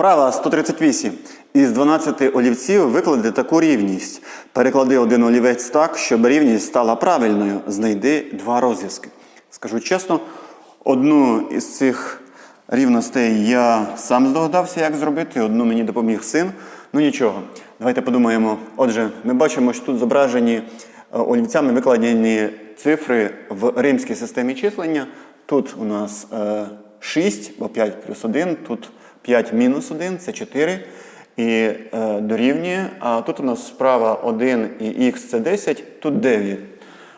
Вправа 138. Із 12 олівців виклади таку рівність. Переклади один олівець так, щоб рівність стала правильною. Знайди два розв'язки. Скажу чесно, одну із цих рівностей я сам здогадався, як зробити, одну мені допоміг син. Ну нічого, давайте подумаємо. Отже, ми бачимо, що тут зображені е, олівцями викладені цифри в римській системі числення. Тут у нас е, 6, бо 5 плюс 1, тут 5 мінус 1, це 4. І е, дорівнює. А тут у нас справа 1 і х це 10, тут 9.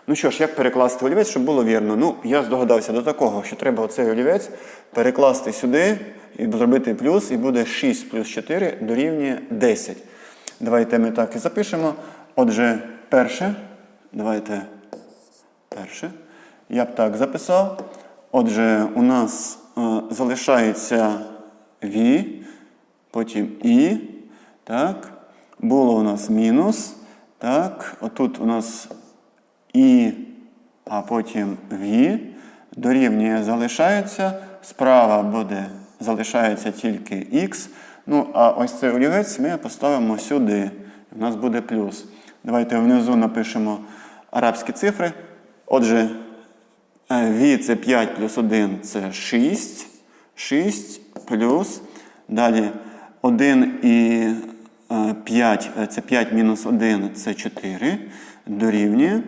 Ну що ж, як перекласти олівець, щоб було вірно? Ну, я здогадався до такого, що треба оцей олівець перекласти сюди і зробити плюс, і буде 6 плюс 4 дорівнює 10. Давайте ми так і запишемо. Отже, перше. Давайте перше. Я б так записав. Отже, у нас е, залишається V, потім І. Так. Було у нас мінус. Так. Отут у нас І, а потім V. Дорівнює залишається. Справа буде залишається тільки Х. Ну, а ось цей олівець ми поставимо сюди. У нас буде плюс. Давайте внизу напишемо арабські цифри. Отже, V це 5 плюс 1 це 6. 6 плюс. Далі 1 і е, 5 е, це 5 мінус 1 це 4. Дорівнює.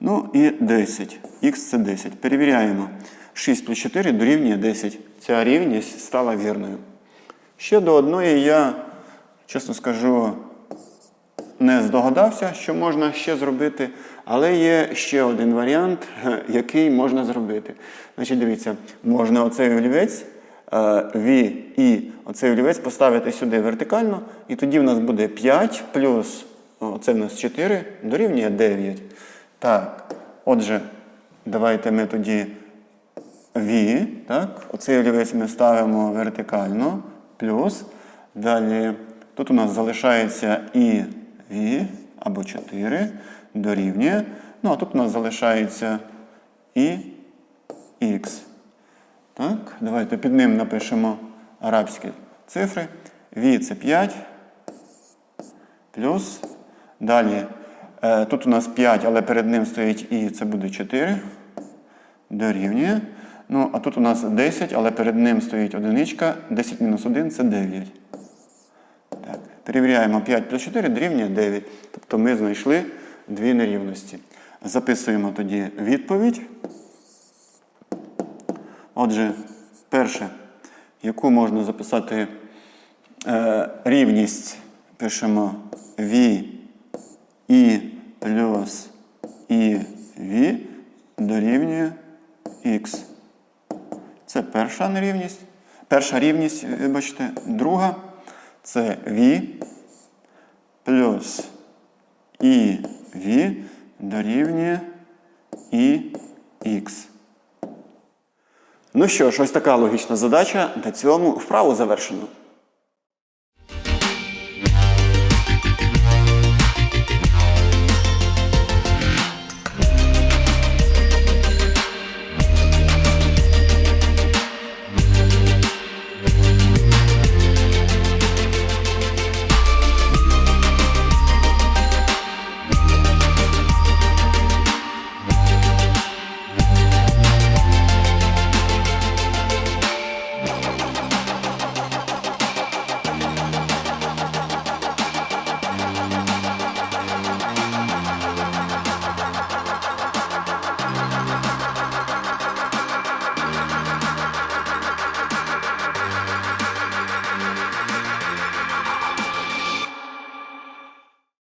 Ну і 10. Х це 10. Перевіряємо. 6 плюс 4 дорівнює 10. Ця рівність стала вірною. Ще до одної я, чесно скажу, не здогадався, що можна ще зробити, але є ще один варіант, е, який можна зробити. Значить, дивіться, можна оцей олівець, е, V і оцей олівець поставити сюди вертикально, і тоді в нас буде 5 плюс оце в нас 4 дорівнює 9. Так, отже, давайте ми тоді V, так, оцей олівець ми ставимо вертикально, плюс. Далі тут у нас залишається і V або 4 дорівнює. Ну, а тут у нас залишається і X. Так, давайте під ним напишемо арабські цифри. V це 5 плюс. Далі е, тут у нас 5, але перед ним стоїть і це буде 4. Дорівнює. Ну, а тут у нас 10, але перед ним стоїть одиничка. 10 мінус 1 це 9. Так. Перевіряємо 5 плюс 4 дорівнює 9. Тобто ми знайшли дві нерівності. Записуємо тоді відповідь. Отже, перше, яку можна записати е, рівність, пишемо V і плюс і V дорівнює X. Це перша нерівність. Перша рівність, вибачте, друга це V плюс і V дорівнює і X. Ну що ж, ось така логічна задача. На цьому вправу завершено.